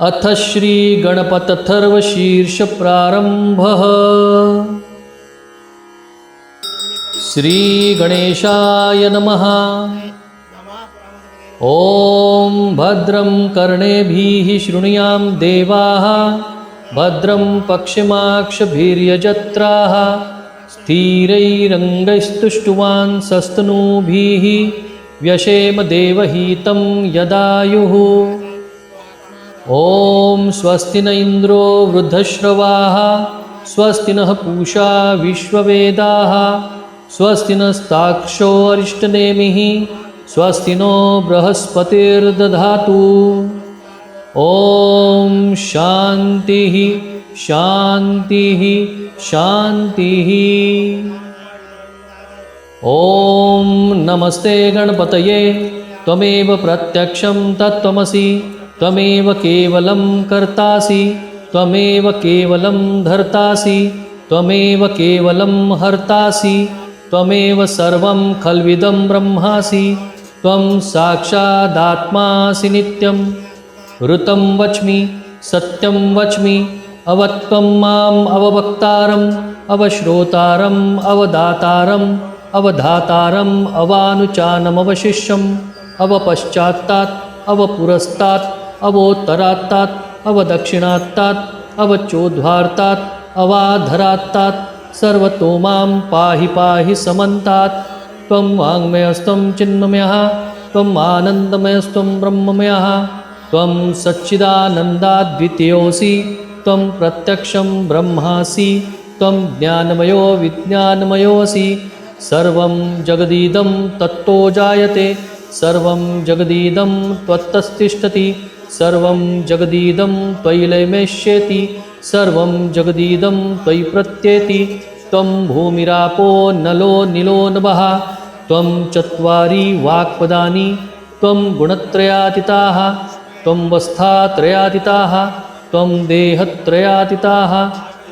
अथ श्रीगणपतथर्वशीर्षप्रारम्भः श्रीगणेशाय नमः. ॐ भद्रं कर्णेभिः शृणुयां देवाः. भद्रं पक्षिमाक्षभिर्यजत्राः. स्थिरैरङ्गैस्तुष्टुवान् सस्तनूभिः. व्यशेम देवहितं यदायुः. ॐ स्वस्ति न इन्द्रो वृद्धश्रवाः स्वस्ति नः पूषा विश्ववेदाः स्वस्ति नस्ताक्षो अरिष्टनेमिः स्वस्ति नो बृहस्पतिर्दधातु। ॐ शान्तिः शान्तिः शान्तिः। ॐ नमस्ते गणपतये त्वमेव प्रत्यक्षं तत्त्वमसि त्वमेव केवलं कर्तासि त्वमेव केवलं धर्तासि त्वमेव केवलं हर्तासि त्वमेव सर्वं खल्विदं ब्रह्मासि त्वं साक्षादात्मासि नित्यं। ऋतं वच्मि सत्यं वच्मि अवत्वं माम् अववक्तारम् अवश्रोतारम् अवदातारम् अवधातारम् अवानुचानमवशिष्यम् अवपश्चात्तात् अवपुरस्तात् अवोत्तरात्तात अवदक्षिणात्तात् अवचोद्वार्तात् अवाधरात्तात् सर्वतो मां पाहि पाहि समन्तात्। त्वं वाङ्मयस्त्वं चिन्मयः त्वम् आनन्दमयस्त्वं ब्रह्ममयः। त्वं सच्चिदानन्दाद्वितीयोऽसि त्वं प्रत्यक्षं ब्रह्मासि त्वं ज्ञानमयो विज्ञानमयोऽसि। सर्वं जगदीदं तत्तो जायते सर्वं जगदीदं त्वत्तस्तिष्ठति। सर्वं जगदीदं त्वयि लयमेष्येति सर्वं जगदीदं त्वयि प्रत्येति त्वं भूमिरापो नलो निलो नभः त्वं चत्वारि वाक्पदानि त्वं गुणत्रयातीताः त्वं वस्थात्रयातीताः त्वं देहत्रयातीताः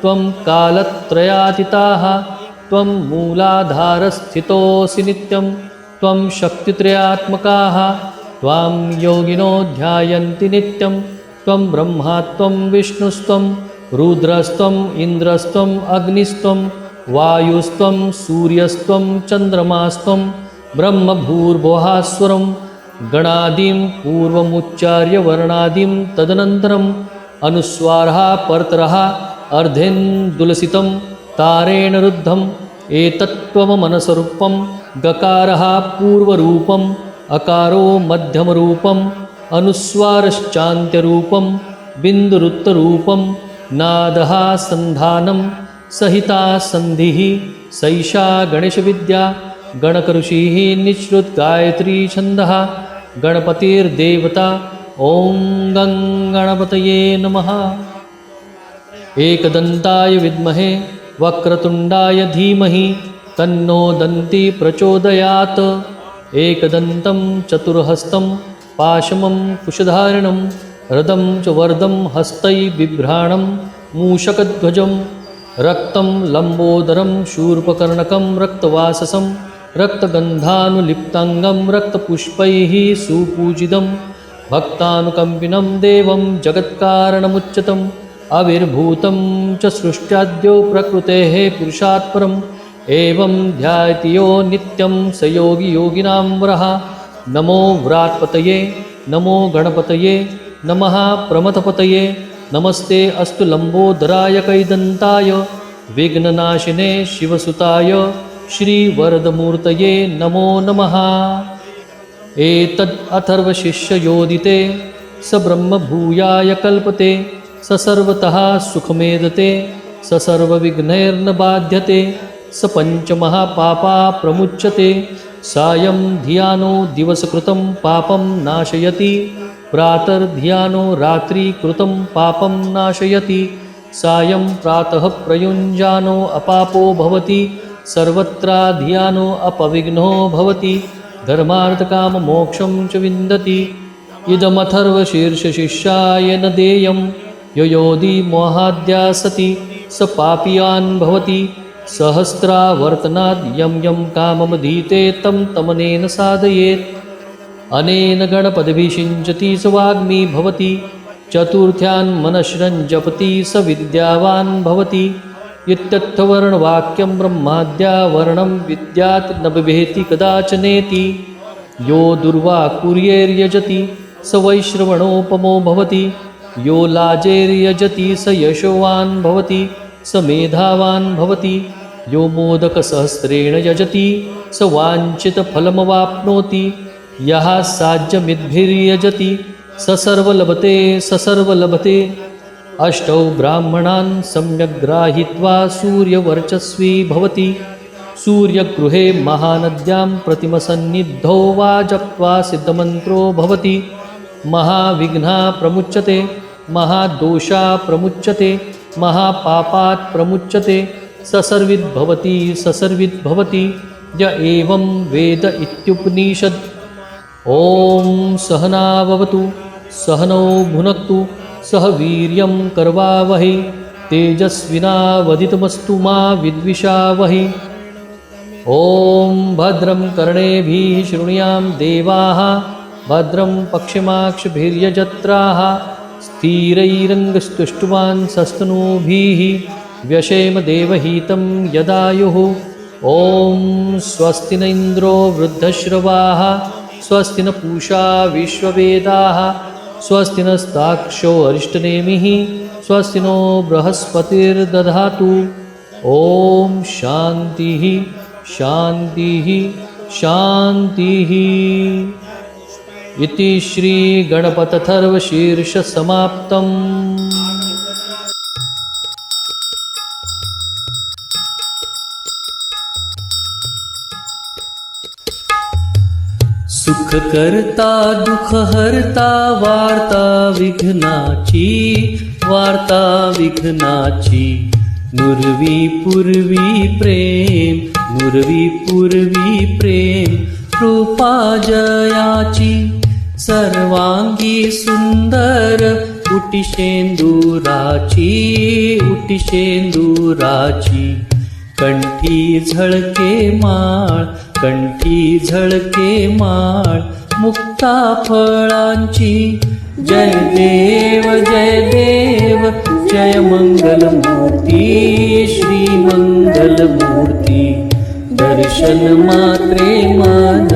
त्वं कालत्रयातीताः त्वं मूलाधारस्थितोऽसि नित्यं त्वं शक्तित्रयात्मकाः त्वां योगिनो ध्यायन्ति नित्यं त्वं ब्रह्मा त्वं विष्णुस्त्वं रुद्रस्त्वम् इन्द्रस्त्वम् अग्निस्त्वं वायुस्त्वं सूर्यस्त्वं चन्द्रमास्त्वं ब्रह्मभूर्भुवःस्वरं गणादिं पूर्वमुच्चार्य वर्णादिं तदनन्तरम् अनुस्वारः परतरः अर्धेन्दुलसितं तारेण रुद्धम् एतत्त्वमनसरूपं गकारः पूर्वरूपम् अकारो मध्यमरूपम् अनुस्वारश्चान्त्यरूपं बिन्दुरुत्तरूपं नादः सन्धानं सहिता सन्धिः सैषा गणेशविद्या गणकऋषिः निःश्रुतगायत्री छन्दः गणपतिर्देवता ॐ गं गणपतये नमः। एकदन्ताय विद्महे वक्रतुण्डाय धीमहि तन्नो दन्ती प्रचोदयात्। एकदन्तं चतुर्हस्तं पाशमं कुशधारिणं रदं च वर्दं हस्तैर्बिभ्राणं मूषकध्वजं रक्तं लम्बोदरं शूर्पकर्णकं रक्तवाससं रक्तगन्धानुलिप्ताङ्गं रक्तपुष्पैः सुपूजितं भक्तानुकम्पिनं देवं जगत्कारणमुच्यतम् अविर्भूतं च सृष्ट्याद्यो प्रकृतेः पुरुषात् परम् एवं ध्यायति यो नित्यं स योगी योगिनां वरः। नमो व्रात्पतये नमो गणपतये नमः प्रमथपतये नमस्ते अस्तु लम्बोदराय कैदन्ताय विघ्ननाशिने शिवसुताय श्रीवरदमूर्तये नमो नमः। एतद् अथर्वशिष्ययोदिते स ब्रह्मभूयाय कल्पते स सर्वतः सुखमेदते स सर्वविघ्नैर्न बाध्यते स पञ्चमहापापा प्रमुच्यते सायं धियानो दिवसकृतं पापं नाशयति। प्रातर्धियानो रात्रि कृतं पापं नाशयति। सायं प्रातः प्रयुञ्जानो अपापो भवति। सर्वत्राध्यानो अपविघ्नो भवति। धर्मार्थकाममोक्षं च विन्दति। इदमथर्वशीर्षशिष्याय न देयं। ययोधि मोहाद्या सति स पापीयान् भवति। सहस्रावर्तनाद् यं यं काममधीते तं तमनेन साधयेत्। अनेन गणपदभिषिञ्चति स वाग्मी भवति चतुर्थ्यान् मनश्रं जपति स विद्यावान् भवति। इत्यर्थवर्णवाक्यं ब्रह्माद्या वर्णं विद्यात् न बिभेति कदाचनेति। यो दुर्वा कुर्येर्यजति स वैश्रवणोपमो भवति। यो लाजेर्यजति स यशोवान् भवति स मेधावान् भवति यो मोदकसहस्रेण यजति स वाञ्छितफलमवाप्नोति यः साज्यमिद्भिर्यजति स सर्वलभते स सर्वलभते। अष्टौ ब्राह्मणान् सम्यग्ग्राहित्वा सूर्यवर्चस्वी भवति सूर्यगृहे महानद्यां प्रतिमसन्निद्धौ वा जप्त्वा सिद्धमन्त्रो भवति। महाविघ्ना प्रमुच्यते महादोषा प्रमुच्यते महापापात् प्रमुच्यते। ससर्विद्भवति ससर्विद्भवति य एवं वेद इत्युपनिषद्। ॐ सहनाववतु सहनौ भुनक्तु सह वीर्यं कर्वावहै तेजस्विनावदितमस्तु मा विद्विषावहै। ॐ भद्रं कर्णेभिः शृणुयां देवाः भद्रं पक्षिमाक्षभिर्यजत्राः स्थिरैरङ्गस्तुष्टुवान् सस्तनूभिः व्यशेम देवहीतं यदायुः। ॐ स्वस्ति न इन्द्रो वृद्धश्रवाः स्वस्ति न पूषा विश्ववेदाः स्वस्ति नस्ताक्षो अरिष्टनेमिः स्वस्ति नो बृहस्पतिर्दधातु। ॐ शान्तिः शान्तिः शान्तिः इति श्रीगणपतथर्वशीर्षसमाप्तम्। सुखकर्ता दुःखहर्ता वार्ता विघ्नाची वार्ता विघ्नाची नुरवी पूर्वी प्रेम नुरवी पूर्वी प्रेम रूपा जयाची। सर्वांगी सुंदर उटिशेंदुराची उटिशेंदुराची कंठी झळके माळ कंठी झळके माळ मुक्ता फळांची. जय देव जय देव जय मंगलमूर्ती श्री मंगलमूर्ती दर्शन मात्रे मान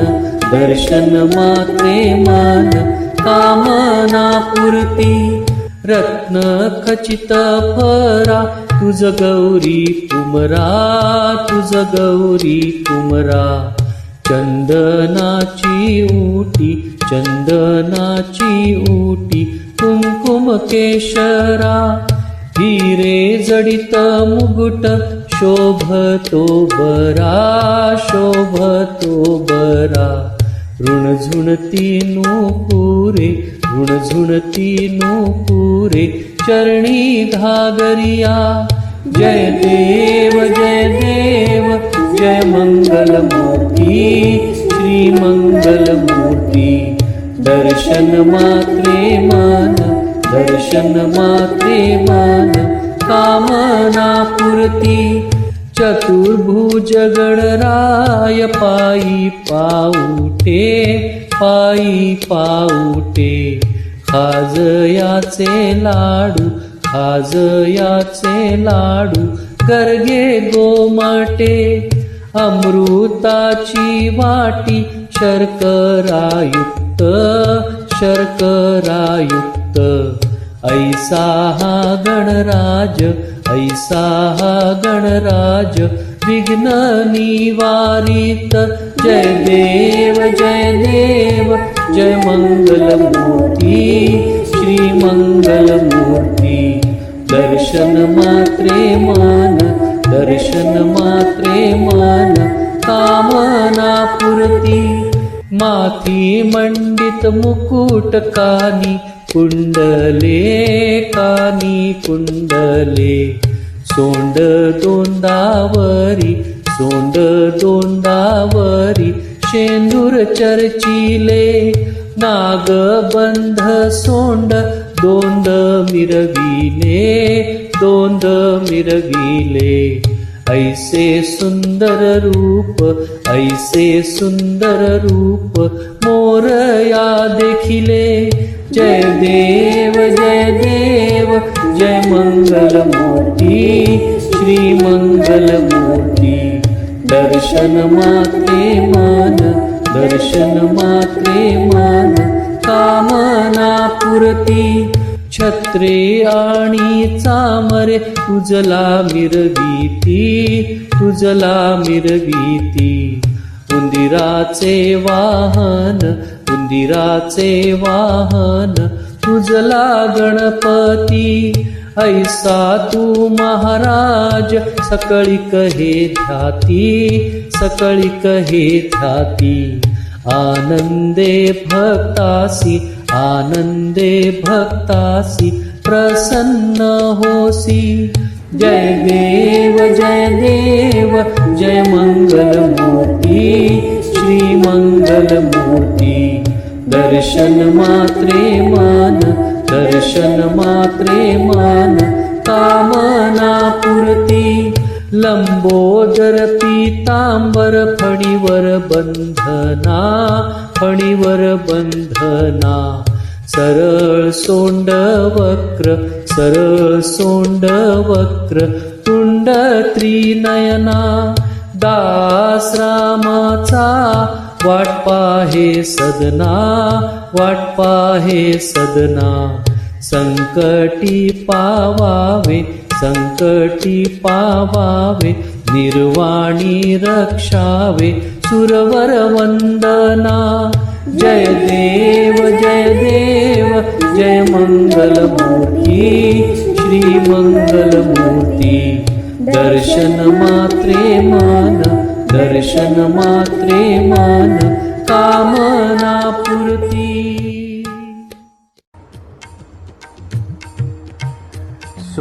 दर्शन मात्रे मान कामना पूर्ती रत्न खचित फरा तुझ गौरी कुमरा तुझ गौरी कुमरा। चंदनाची उटी चंदनाची उटी कुंकुम केशरा। हिरे जडित मुकुट शोभतो बरा शोभतो बरा ऋणझुणती नूपुरे ऋणझुणती नूपुरे चरणी घागरिया जय देव जय देव जय मंगलमूर्ती श्री मंगलमूर्ती। दर्शन मात्रे मान दर्शन मात्रे मान कामना पूर्ती चतुर्भुज गणराय पायी पाऊटे पायी पाऊटे खाजयाचे लाडू खाजयाचे लाडू गर्गे गोमाटे. अमृताची वाटी शर्करायुक्त शर्करायुक्त. ऐसा हा गणराज ऐसा गणराज विघ्न निवारित जय देव जय देव जय मङ्गलमूर्ति श्रीमङ्गलमूर्ति दर्शन मात्रे मान दर्शन मात्रे मान कामनापुरति माथि मण्डितमुकुटकानि कुंडले कानी कुंडले. सोंड दोंदावरी सोंड दोंदावरी शेंदूर चर्चिले. नाग बंध सोंड दोंद मिरविले दोंद मिरविले. ऐसे सुंदर रूप ऐसे सुंदर रूप मोरया देखिले जय देव जय देव जय मंगल मूर्ती। दर्शन मात्रे मन दर्शन मात्रे मन कामना पुरती छत्रे आणि चामरे तुझला मिरविती तुझला मिरविती उंदिराचे वाहन उंदिराचे वाहन तुझला गणपती. ऐसा तू महाराज सकळी कहे ध्याती सकळी कहे ध्याती. आनंदे भक्तासी आनंदे भक्तासी प्रसन्न होसी। जय देव जय देव जय मंगल मूर्ती श्री मंगल मूर्ती दर्शन मात्रे मन दर्शन मात्रे मन कामना पुरती लंबोदर पीतांबर फणीवर बंधना फणीवर बंधना. सरळ सोंड वक्र सरळ सोंड वक्र तुंड त्रिनयना. दास रामाचा वाटपा हे सदना वाटपा हे सदना. संकटी पावावे संकटि पावावे निर्वाणी रक्षावे। सुरवरवन्दना जय देव जय देव जय मङ्गलमूर्ति श्रीमङ्गलमूर्ति दर्शन मात्रे मान दर्शन मात्रे मान। कामनापूर्ति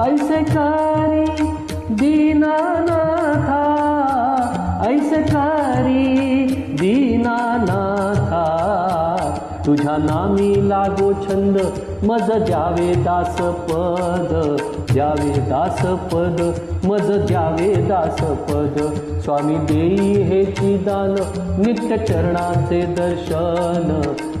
ऐसे करी दीनानाथा ऐसे करी दीनानाथा। तुझ्या नामी लागो छंद मज द्यावे दास पद द्यावे दास पद मज द्यावे दास पद स्वामी देई हे दान नित्य चरणाचे दर्शन।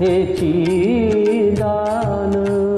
রেখেছি দানা